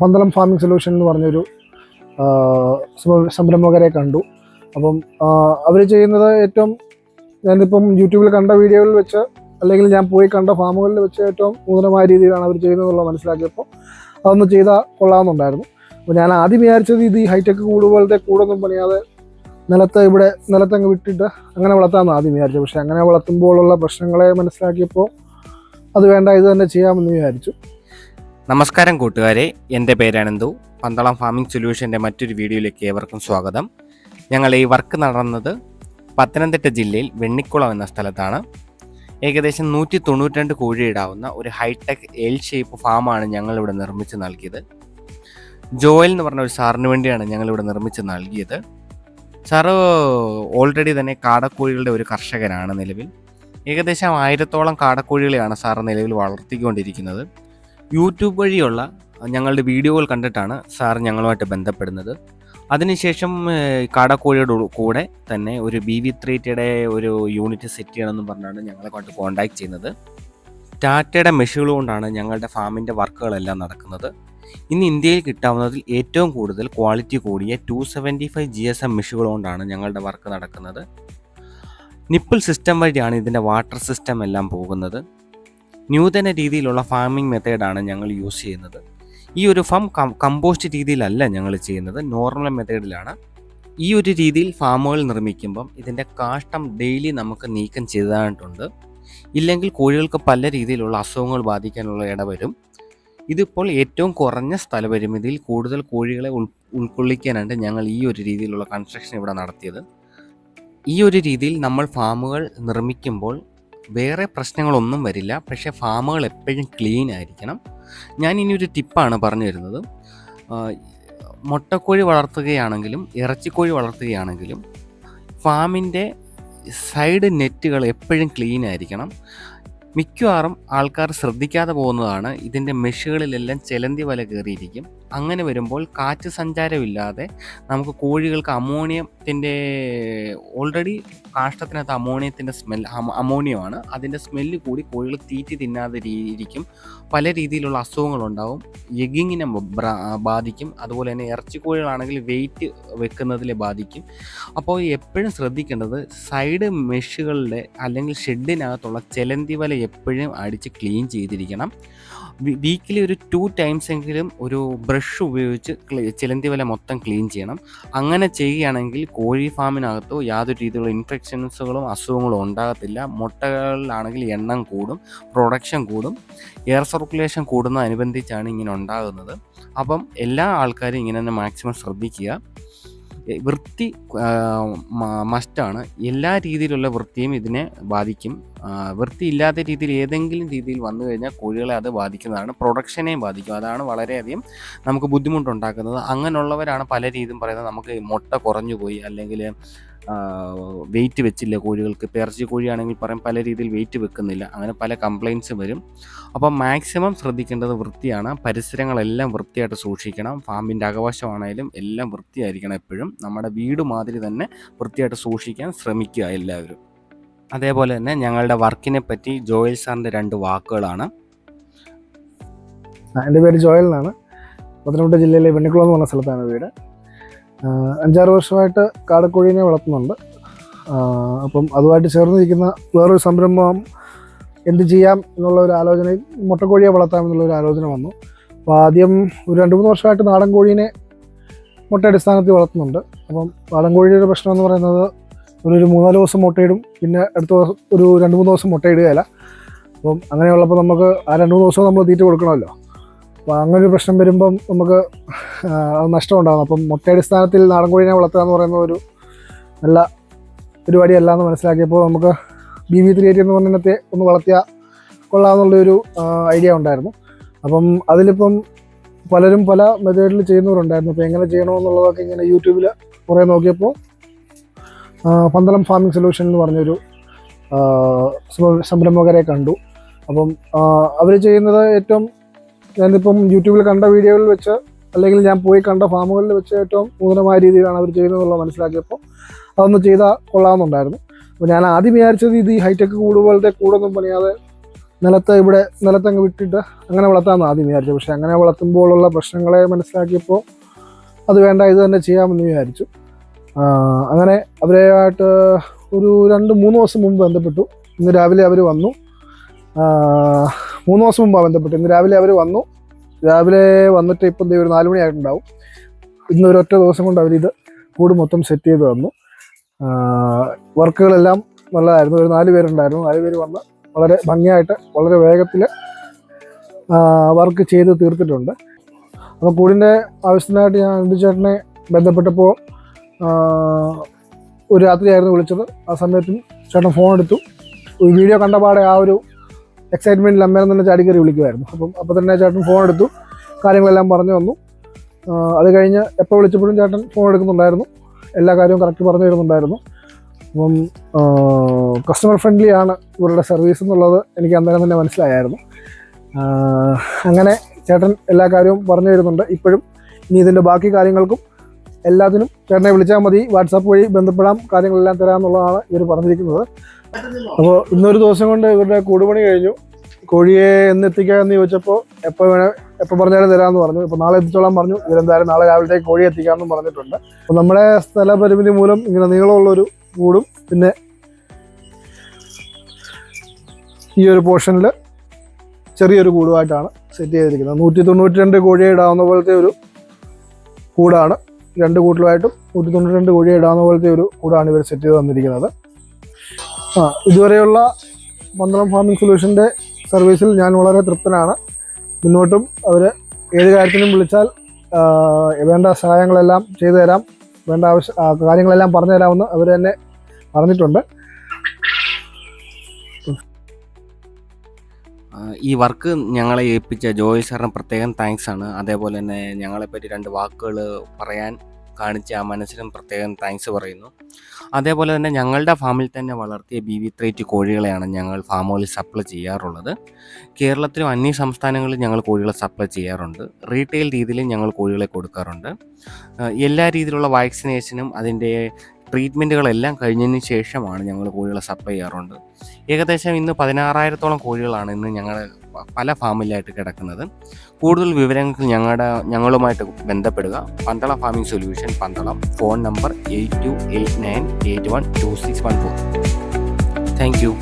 Pandalam farming solution എന്ന് പറഞ്ഞൊരു സംരംഭകരെ കണ്ടു. അപ്പം അവർ ചെയ്യുന്നത് ഏറ്റവും ഞാനിപ്പം യൂട്യൂബിൽ കണ്ട വീഡിയോകളിൽ വെച്ച് അല്ലെങ്കിൽ ഞാൻ പോയി കണ്ട ഫാമുകളിൽ വെച്ച് ഏറ്റവും നൂതനമായ രീതിയിലാണ് അവർ ചെയ്യുന്നതെന്നുള്ളത് മനസ്സിലാക്കിയപ്പോൾ അതൊന്ന് ചെയ്താൽ കൊള്ളാമെന്നുണ്ടായിരുന്നു. അപ്പോൾ ഞാൻ ആദ്യം വിചാരിച്ചത് ഇത് ഈ ഹൈടെക് കൂട് പോലത്തെ കൂടൊന്നും പണിയാതെ നിലത്ത് ഇവിടെ നിലത്തങ്ങ് വിട്ടിട്ട് അങ്ങനെ വളർത്താമെന്ന് ആദ്യം വിചാരിച്ചു പക്ഷേ അങ്ങനെ വളർത്തുമ്പോഴുള്ള പ്രശ്നങ്ങളെ മനസ്സിലാക്കിയപ്പോൾ അത് വേണ്ട ഇത് തന്നെ ചെയ്യാമെന്ന് വിചാരിച്ചു. നമസ്കാരം കൂട്ടുകാരെ എന്റെ പേരാനന്ദു പന്തളം ഫാമിംഗ് സൊല്യൂഷന്റെ മറ്റൊരു വീഡിയോയിലേക്ക് ഏവർക്കും സ്വാഗതം. ഞങ്ങൾ ഈ വർക്ക് നടന്നത് പത്തനംതിട്ട ജില്ലയിൽ വെണ്ണിക്കുളം എന്ന സ്ഥലത്താണ്. ഏകദേശം നൂറ്റി തൊണ്ണൂറ്റിരണ്ട് കോഴിയിടാവുന്ന ഒരു ഹൈടെക് എൽ ഷേപ്പ് ഫാമാണ് ഞങ്ങളിവിടെ നിർമ്മിച്ച് നൽകിയത്. ജോയൽ എന്ന് പറഞ്ഞ ഒരു സാറിന് വേണ്ടിയാണ് ഞങ്ങളിവിടെ നിർമ്മിച്ച് നൽകിയത്. സാറ് ഓൾറെഡി തന്നെ കാടക്കോഴികളുടെ ഒരു കർഷകനാണ് നിലവിൽ. ഏകദേശം ആയിരത്തോളം കാടക്കോഴികളെയാണ് സാറ് നിലവിൽ വളർത്തിക്കൊണ്ടിരിക്കുന്നത്. യൂട്യൂബ് വഴിയുള്ള ഞങ്ങളുടെ വീഡിയോകൾ കണ്ടിട്ടാണ് സാർ ഞങ്ങളുമായിട്ട് ബന്ധപ്പെടുന്നത്. അതിനുശേഷം കാടക്കോഴിയുടെ കൂടെ തന്നെ ഒരു ബി വി ത്രീറ്റയുടെ ഒരു യൂണിറ്റ് സെറ്റ് ചെയ്യണമെന്ന് പറഞ്ഞാണ് ഞങ്ങളെ കൊണ്ട് ചെയ്യുന്നത്. ടാറ്റയുടെ മെഷീനുകൾ കൊണ്ടാണ് ഞങ്ങളുടെ ഫാമിന്റെ വർക്കുകളെല്ലാം നടക്കുന്നത്. ഇന്ന് ഇന്ത്യയിൽ കിട്ടാവുന്നതിൽ ഏറ്റവും കൂടുതൽ ക്വാളിറ്റി കൂടിയ two seventy five G S M മെഷീനുകൾ കൊണ്ടാണ് ഞങ്ങളുടെ വർക്ക് നടക്കുന്നത്. നിപ്പിൾ സിസ്റ്റം വഴിയാണ് ഇതിന്റെ വാട്ടർ സിസ്റ്റം എല്ലാം പോകുന്നത്. നൂതന രീതിയിലുള്ള ഫാമിംഗ് മെത്തേഡാണ് ഞങ്ങൾ യൂസ് ചെയ്യുന്നത്. ഈ ഒരു ഫാം കമ്പോസ്റ്റ് രീതിയിലല്ല ഞങ്ങൾ ചെയ്യുന്നത്. നോർമൽ മെത്തേഡിലാണ് ഈ ഒരു രീതിയിൽ ഫാമുകൾ നിർമ്മിക്കുമ്പം ഇതിന്റെ കാഷ്ടം ഡെയിലി നമുക്ക് നീക്കം ചെയ്തതായിട്ടുണ്ട് ഇല്ലെങ്കിൽ കോഴികൾക്ക് പല രീതിയിലുള്ള അസുഖങ്ങൾ ബാധിക്കാനുള്ള ഇടവരും ഇതിപ്പോൾ ഏറ്റവും കുറഞ്ഞ സ്ഥലപരിമിതിയിൽ കൂടുതൽ കോഴികളെ ഉൾ ഉൾക്കൊള്ളിക്കാനായിട്ട് ഞങ്ങൾ ഈ ഒരു രീതിയിലുള്ള കൺസ്ട്രക്ഷൻ ഇവിടെ നടത്തിയത്. ഈ ഒരു രീതിയിൽ നമ്മൾ ഫാമുകൾ നിർമ്മിക്കുമ്പോൾ വേറെ പ്രശ്നങ്ങളൊന്നും വരില്ല. പക്ഷേ ഫാമുകൾ എപ്പോഴും ക്ലീൻ ആയിരിക്കണം. ഞാൻ ഇനി ഒരു ടിപ്പാണ് പറഞ്ഞു തരുന്നത്. മുട്ടക്കോഴി വളർത്തുകയാണെങ്കിലും ഇറച്ചിക്കോഴി വളർത്തുകയാണെങ്കിലും ഫാമിന്റെ സൈഡ് നെറ്റുകൾ എപ്പോഴും ക്ലീൻ ആയിരിക്കണം. മിക്കവാറും ആൾക്കാർ ശ്രദ്ധിക്കാതെ പോകുന്നതാണ്. ഇതിന്റെ മെഷുകളിലെല്ലാം ചെലന്തി വല കയറിയിരിക്കും. അങ്ങനെ വരുമ്പോൾ കാറ്റ് സഞ്ചാരമില്ലാതെ നമുക്ക് കോഴികൾക്ക് അമോണിയത്തിന്റെ ഓൾറെഡി കാഷ്ടത്തിനകത്ത് അമോണിയത്തിന്റെ സ്മെൽ അമോണിയമാണ്. അതിന്റെ സ്മെല്ല് കൂടി കോഴികൾ തീറ്റി തിന്നാതെ രീതിയിരിക്കും പല രീതിയിലുള്ള അസുഖങ്ങളുണ്ടാവും. എഗിങ്ങിനെ ബാധിക്കും. അതുപോലെ തന്നെ ഇറച്ചി കോഴികളാണെങ്കിൽ വെയിറ്റ് വെക്കുന്നതിൽ ബാധിക്കും. അപ്പോൾ എപ്പോഴും ശ്രദ്ധിക്കേണ്ടത് സൈഡ് മെഷുകളുടെ അല്ലെങ്കിൽ ഷെഡിനകത്തുള്ള ചെലന്തി വല എപ്പോഴും അടിച്ച് ക്ലീൻ ചെയ്തിരിക്കണം. വീക്കിലി ഒരു ടു ടൈംസ് എങ്കിലും ഒരു ബ്രഷ് ഉപയോഗിച്ച് ചിലന്തി വല മൊത്തം ക്ലീൻ ചെയ്യണം. അങ്ങനെ ചെയ്യുകയാണെങ്കിൽ കോഴി ഫാമിനകത്തോ യാതൊരു രീതിയിലുള്ള ഇൻഫെക്ഷൻസുകളും അസുഖങ്ങളും ഉണ്ടാകത്തില്ല. മുട്ടകളിലാണെങ്കിൽ എണ്ണം കൂടും പ്രൊഡക്ഷൻ കൂടും എയർ സർക്കുലേഷൻ കൂടുന്നതനുബന്ധിച്ചാണ് ഇങ്ങനെ ഉണ്ടാകുന്നത്. അപ്പം എല്ലാ ആൾക്കാരും ഇങ്ങനെ തന്നെ മാക്സിമം ശ്രദ്ധിക്കുക. വൃത്തി മസ്റ്റാണ്. എല്ലാ രീതിയിലുള്ള വൃത്തിയും ഇതിനെ ബാധിക്കും. വൃത്തി ഇല്ലാത്ത രീതിയിൽ ഏതെങ്കിലും രീതിയിൽ വന്നു കഴിഞ്ഞാൽ കോഴികളെ അത് ബാധിക്കുന്നതാണ്. പ്രൊഡക്ഷനെയും ബാധിക്കും. അതാണ് വളരെയധികം നമുക്ക് ബുദ്ധിമുട്ടുണ്ടാക്കുന്നത്. അങ്ങനെയുള്ളവരാണ് പല രീതിയും പറയുന്നത് നമുക്ക് മുട്ട കുറഞ്ഞു പോയി അല്ലെങ്കിൽ വെയിറ്റ് വെച്ചില്ല കോഴികൾക്ക്. ഇറച്ചി കോഴിയാണെങ്കിൽ പറയും പല രീതിയിൽ വെയിറ്റ് വെക്കുന്നില്ല. അങ്ങനെ പല കംപ്ലയിൻസ് വരും. അപ്പോൾ മാക്സിമം ശ്രദ്ധിക്കേണ്ടത് വൃത്തിയാണ്. പരിസരങ്ങളെല്ലാം വൃത്തിയായിട്ട് സൂക്ഷിക്കണം. ഫാമിന്റെ അകവശമാണെങ്കിലും എല്ലാം വൃത്തിയായിരിക്കണം എപ്പോഴും. നമ്മുടെ വീട് മാതിരി തന്നെ വൃത്തിയായിട്ട് സൂക്ഷിക്കാൻ ശ്രമിക്കുക എല്ലാവരും. അതേപോലെ തന്നെ ഞങ്ങളുടെ വർക്കിനെ പറ്റി ജോയൽ സാറിന്റെ രണ്ട് വാക്കുകളാണ്. എന്റെ പേര് ജോയൽ എന്നാണ് പത്തനംതിട്ട ജില്ലയിലെ വെണ്ണിക്കുളം എന്ന് പറഞ്ഞ സ്ഥലത്താണ് വീട്. അഞ്ചാറ് വർഷമായിട്ട് കാടക്കോഴീനെ വളർത്തുന്നുണ്ട്. അപ്പം അതുമായിട്ട് ചേർന്നിരിക്കുന്ന വേറൊരു സംരംഭം എന്ത് ചെയ്യാം എന്നുള്ള ഒരു ആലോചന മുട്ടക്കോഴിയെ വളർത്താം എന്നുള്ള ഒരു ആലോചന വന്നു. അപ്പോൾ ആദ്യം ഒരു രണ്ട് മൂന്ന് വർഷമായിട്ട് നാടൻ കോഴീനെ മുട്ട അടിസ്ഥാനത്തിൽ വളർത്തുന്നുണ്ട്. അപ്പം നാടൻ കോഴിയുടെ പ്രശ്നം എന്ന് പറയുന്നത് ഒരു മൂന്നാൽ ദിവസം മുട്ടയിടും പിന്നെ അടുത്ത ഒരു രണ്ട് മൂന്ന് ദിവസം മുട്ടയിടുകയില്ല. അപ്പം അങ്ങനെയുള്ളപ്പോൾ നമുക്ക് ആ രണ്ട് മൂന്ന് ദിവസം നമ്മൾ തീറ്റ കൊടുക്കണമല്ലോ. അപ്പോൾ അങ്ങനെ ഒരു പ്രശ്നം വരുമ്പം നമുക്ക് അത് നഷ്ടമുണ്ടാകും. അപ്പം മുട്ടയടിസ്ഥാനത്തിൽ നാടൻ കോഴിനെ വളർത്തുക എന്ന് പറയുന്ന ഒരു നല്ല പരിപാടിയല്ല എന്ന് മനസ്സിലാക്കിയപ്പോൾ നമുക്ക് ബി വി ത്രീ എയ്റ്റി എന്ന് പറഞ്ഞതിനകത്തെ ഒന്ന് വളർത്തിയാൽ കൊള്ളാമെന്നുള്ളൊരു ഐഡിയ ഉണ്ടായിരുന്നു. അപ്പം അതിലിപ്പം പലരും പല മെത്തേഡിൽ ചെയ്യുന്നവരുണ്ടായിരുന്നു. അപ്പോൾ എങ്ങനെ ചെയ്യണമെന്നുള്ളതൊക്കെ ഇങ്ങനെ യൂട്യൂബിൽ കുറേ നോക്കിയപ്പോൾ പന്തളം ഫാമിംഗ് സൊല്യൂഷൻ എന്ന് പറഞ്ഞൊരു സംരംഭകരെ കണ്ടു. അപ്പം അവർ ചെയ്യുന്നത് ഏറ്റവും ഞാനിപ്പം യൂട്യൂബിൽ കണ്ട വീഡിയോകളിൽ വെച്ച് അല്ലെങ്കിൽ ഞാൻ പോയി കണ്ട ഫാമുകളിൽ വെച്ച് ഏറ്റവും നൂതനമായ രീതിയിലാണ് അവർ ചെയ്യുന്നതെന്നുള്ളത് മനസ്സിലാക്കിയപ്പോൾ അതൊന്ന് ചെയ്താൽ കൊള്ളാമെന്നുണ്ടായിരുന്നു. അപ്പോൾ ഞാൻ ആദ്യം വിചാരിച്ചത് ഇത് ഈ ഹൈടെക് കൂട് പോലത്തെ കൂടൊന്നും പണിയാതെ നിലത്തെ ഇവിടെ നിലത്തങ്ങ് വിട്ടിട്ട് അങ്ങനെ വളർത്താമെന്ന് ആദ്യം വിചാരിച്ചു പക്ഷേ അങ്ങനെ വളർത്തുമ്പോഴുള്ള പ്രശ്നങ്ങളെ മനസ്സിലാക്കിയപ്പോൾ അത് വേണ്ട ഇത് തന്നെ ചെയ്യാമെന്ന് വിചാരിച്ചു. അങ്ങനെ അവരെയായിട്ട് ഒരു രണ്ട് മൂന്ന് ദിവസം മുമ്പ് ബന്ധപ്പെട്ടു. ഇന്ന് രാവിലെ അവർ വന്നു. മൂന്ന് ദിവസം മുമ്പാണ് ബന്ധപ്പെട്ട്. ഇന്ന് രാവിലെ അവർ വന്നു. രാവിലെ വന്നിട്ട് ഇപ്പം ഒരു നാല് മണിയായിട്ടുണ്ടാവും. ഇന്ന് ഒരു ഒറ്റ ദിവസം കൊണ്ട് അവരിത് കൂട് മൊത്തം സെറ്റ് ചെയ്ത് തന്നു. വർക്കുകളെല്ലാം നല്ലതായിരുന്നു. ഒരു നാല് പേരുണ്ടായിരുന്നു. നാല് പേര് വന്ന് വളരെ ഭംഗിയായിട്ട് വളരെ വേഗത്തിൽ വർക്ക് ചെയ്ത് തീർത്തിട്ടുണ്ട്. അപ്പോൾ കൂടിന്റെ ആവശ്യത്തിനായിട്ട് ഞാൻ അനന്തു ചേട്ടനെ ബന്ധപ്പെട്ടപ്പോൾ ഒരു രാത്രിയായിരുന്നു വിളിച്ചത്. ആ സമയത്തും ചേട്ടൻ ഫോൺ എടുത്തു. ഒരു വീഡിയോ കണ്ടപാടെ ആ ഒരു എക്സൈറ്റ്മെന്റിൽ അമ്മേനെ തന്നെ ചാടിക്കറി വിളിക്കുമായിരുന്നു അപ്പം അപ്പോൾ തന്നെ ചേട്ടൻ ഫോൺ എടുത്തു. കാര്യങ്ങളെല്ലാം പറഞ്ഞു വന്നു അത് കഴിഞ്ഞ് എപ്പോൾ വിളിച്ചപ്പോഴും ചേട്ടൻ ഫോൺ എടുക്കുന്നുണ്ടായിരുന്നു. എല്ലാ കാര്യവും കറക്റ്റ് പറഞ്ഞു തരുന്നുണ്ടായിരുന്നു. അപ്പം കസ്റ്റമർ ഫ്രണ്ട്ലി ആണ് ഇവരുടെ സർവീസ് എന്നുള്ളത് എനിക്ക് അന്നേരം തന്നെ മനസ്സിലായായിരുന്നു. അങ്ങനെ ചേട്ടൻ എല്ലാ കാര്യവും പറഞ്ഞു തരുന്നുണ്ട്. ഇപ്പോഴും ഇനി ഇതിന്റെ ബാക്കി കാര്യങ്ങൾക്കും എല്ലാത്തിനും ചേട്ടനെ വിളിച്ചാൽ മതി. വാട്സാപ്പ് വഴി ബന്ധപ്പെടാം. കാര്യങ്ങളെല്ലാം തരാമെന്നുള്ളതാണ് ഇവർ പറഞ്ഞിരിക്കുന്നത്. അപ്പോൾ ഇന്നൊരു ദിവസം കൊണ്ട് ഇവരുടെ കൂടുപണി കഴിഞ്ഞു. കോഴിയെ എന്ന് എത്തിക്കാമെന്ന് ചോദിച്ചപ്പോൾ എപ്പോൾ വേണേ എപ്പോൾ പറഞ്ഞാലും തരാമെന്ന് പറഞ്ഞു. ഇപ്പോൾ നാളെ എത്തിച്ചോളാൻ പറഞ്ഞു. ഇവരെന്തായാലും നാളെ രാവിലത്തേക്ക് കോഴി എത്തിക്കാമെന്നും പറഞ്ഞിട്ടുണ്ട്. അപ്പോൾ നമ്മുടെ സ്ഥലപരിമിതി മൂലം ഇങ്ങനെ നീളമുള്ളൊരു കൂടും. പിന്നെ ഈ ഒരു പോർഷനിൽ ചെറിയൊരു കൂടുമായിട്ടാണ് സെറ്റ് ചെയ്തിരിക്കുന്നത്. നൂറ്റി തൊണ്ണൂറ്റി രണ്ട് കോഴിയെ ഇടാവുന്ന പോലത്തെ ഒരു കൂടാണ്. രണ്ട് കൂട്ടിലുമായിട്ടും നൂറ്റി തൊണ്ണൂറ്റി രണ്ട് കോഴിയെ ഇടാവുന്ന പോലത്തെ ഒരു കൂടാണ് ഇവർ സെറ്റ് ചെയ്ത് തന്നിരിക്കുന്നത്. ആ ഇതുവരെയുള്ള പന്തളം ഫാമിംഗ് സൊല്യൂഷന്റെ സർവീസിൽ ഞാൻ വളരെ തൃപ്തനാണ്. മുന്നോട്ടും അവർ ഏത് കാര്യത്തിനും വിളിച്ചാൽ വേണ്ട സഹായങ്ങളെല്ലാം ചെയ്തു തരാം. വേണ്ട ആവശ്യ കാര്യങ്ങളെല്ലാം പറഞ്ഞു തരാമെന്ന് അവർ തന്നെ പറഞ്ഞിട്ടുണ്ട് ഈ വർക്ക് ഞങ്ങളെ ഏൽപ്പിച്ച ജോയ് സാറിന് പ്രത്യേകം താങ്ക്സ് ആണ്. അതേപോലെ തന്നെ ഞങ്ങളെപ്പറ്റി രണ്ട് വാക്കുകൾ പറയാൻ കാണിച്ച ആ മനസ്സിനും പ്രത്യേകം താങ്ക്സ് പറയുന്നു. അതേപോലെ തന്നെ ഞങ്ങളുടെ ഫാമിൽ തന്നെ വളർത്തിയ ബി വി ത്രേറ്റ് കോഴികളെയാണ് ഞങ്ങൾ ഫാമുകളിൽ സപ്ലൈ ചെയ്യാറുള്ളത്. കേരളത്തിലും അന്യ സംസ്ഥാനങ്ങളിലും ഞങ്ങൾ കോഴികളെ സപ്ലൈ ചെയ്യാറുണ്ട്. റീറ്റെയിൽ രീതിയിലും ഞങ്ങൾ കോഴികളെ കൊടുക്കാറുണ്ട്. എല്ലാ രീതിയിലുള്ള വാക്സിനേഷനും അതിന്റെ ട്രീറ്റ്മെന്റുകളെല്ലാം കഴിഞ്ഞതിന് ശേഷമാണ് ഞങ്ങൾ കോഴികളെ സപ്ലൈ ചെയ്യാറുണ്ട്. ഏകദേശം ഇന്ന് പതിനാറായിരത്തോളം കോഴികളാണ് ഇന്ന് ഞങ്ങൾ പല ഫാമിലായിട്ട് കിടക്കുന്നത്. കൂടുതൽ വിവരങ്ങൾക്ക് ഞങ്ങളുടെ ഞങ്ങളുമായിട്ട് ബന്ധപ്പെടുക. Pandala farming solution Pandalam. Phone number eight two eight nine eight one two six one four thank you